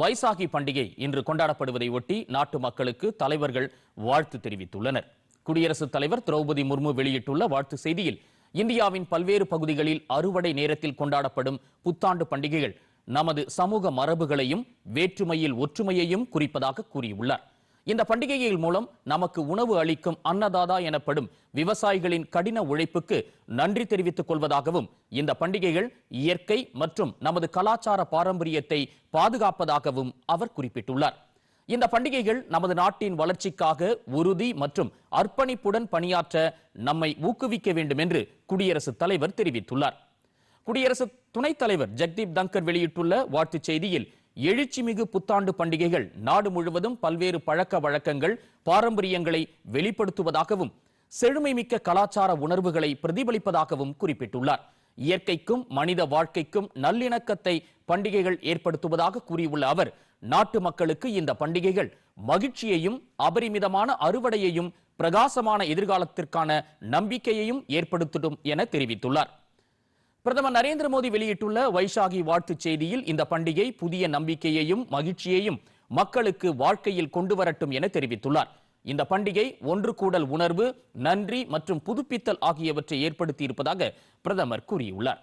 வைசாகி பண்டிகை இன்று கொண்டாடப்படுவதை ஒட்டி நாட்டு மக்களுக்கு தலைவர்கள் வாழ்த்து தெரிவித்துள்ளனர். குடியரசுத் தலைவர் திரௌபதி முர்மு வெளியிட்டுள்ள வாழ்த்து செய்தியில் இந்தியாவின் பல்வேறு பகுதிகளில் அறுவடை நேரத்தில் கொண்டாடப்படும் புத்தாண்டு பண்டிகைகள் நமது சமூக மரபுகளையும் வேற்றுமையில் ஒற்றுமையையும் குறிப்பதாக கூறியுள்ளார். இந்த பண்டிகையின் மூலம் நமக்கு உணவு அளிக்கும் அன்னதாதா எனப்படும் விவசாயிகளின் கடின உழைப்புக்கு நன்றி தெரிவித்துக் கொள்வதாகவும் இந்த பண்டிகைகள் இயற்கை மற்றும் நமது கலாச்சார பாரம்பரியத்தை பாதுகாப்பதாகவும் அவர் குறிப்பிட்டுள்ளார். இந்த பண்டிகைகள் நமது நாட்டின் வளர்ச்சிக்காக உறுதி மற்றும் அர்ப்பணிப்புடன் பணியாற்ற நம்மை ஊக்குவிக்க வேண்டும் என்று குடியரசுத் தலைவர் தெரிவித்துள்ளார். குடியரசு துணைத் தலைவர் ஜெக்தீப் தங்கர் வெளியிட்டுள்ள வாழ்த்துச் செய்தியில் எழுச்சிமிகு புத்தாண்டு பண்டிகைகள் நாடு முழுவதும் பல்வேறு பழக்க வழக்கங்கள் பாரம்பரியங்களை வெளிப்படுத்துவதாகவும் செழுமைமிக்க கலாச்சார உணர்வுகளை பிரதிபலிப்பதாகவும் குறிப்பிட்டுள்ளார். இயற்கைக்கும் மனித வாழ்க்கைக்கும் நல்லிணக்கத்தை பண்டிகைகள் ஏற்படுத்துவதாக கூறியுள்ள அவர் நாட்டு மக்களுக்கு இந்த பண்டிகைகள் மகிழ்ச்சியையும் அபரிமிதமான அறுவடையையும் பிரகாசமான எதிர்காலத்திற்கான நம்பிக்கையையும் ஏற்படுத்திடும் என தெரிவித்துள்ளார். பிரதமர் நரேந்திர மோடி வெளியிட்டுள்ள வைசாகி வாழ்த்துச் செய்தியில் இந்த பண்டிகை புதிய நம்பிக்கையையும் மகிழ்ச்சியையும் மக்களுக்கு வாழ்க்கையில் கொண்டு வரட்டும் என தெரிவித்துள்ளார். இந்த பண்டிகை ஒன்று கூடல் உணர்வு நன்றி மற்றும் புதுப்பித்தல் ஆகியவற்றை ஏற்படுத்தி இருப்பதாக பிரதமர் கூறியுள்ளார்.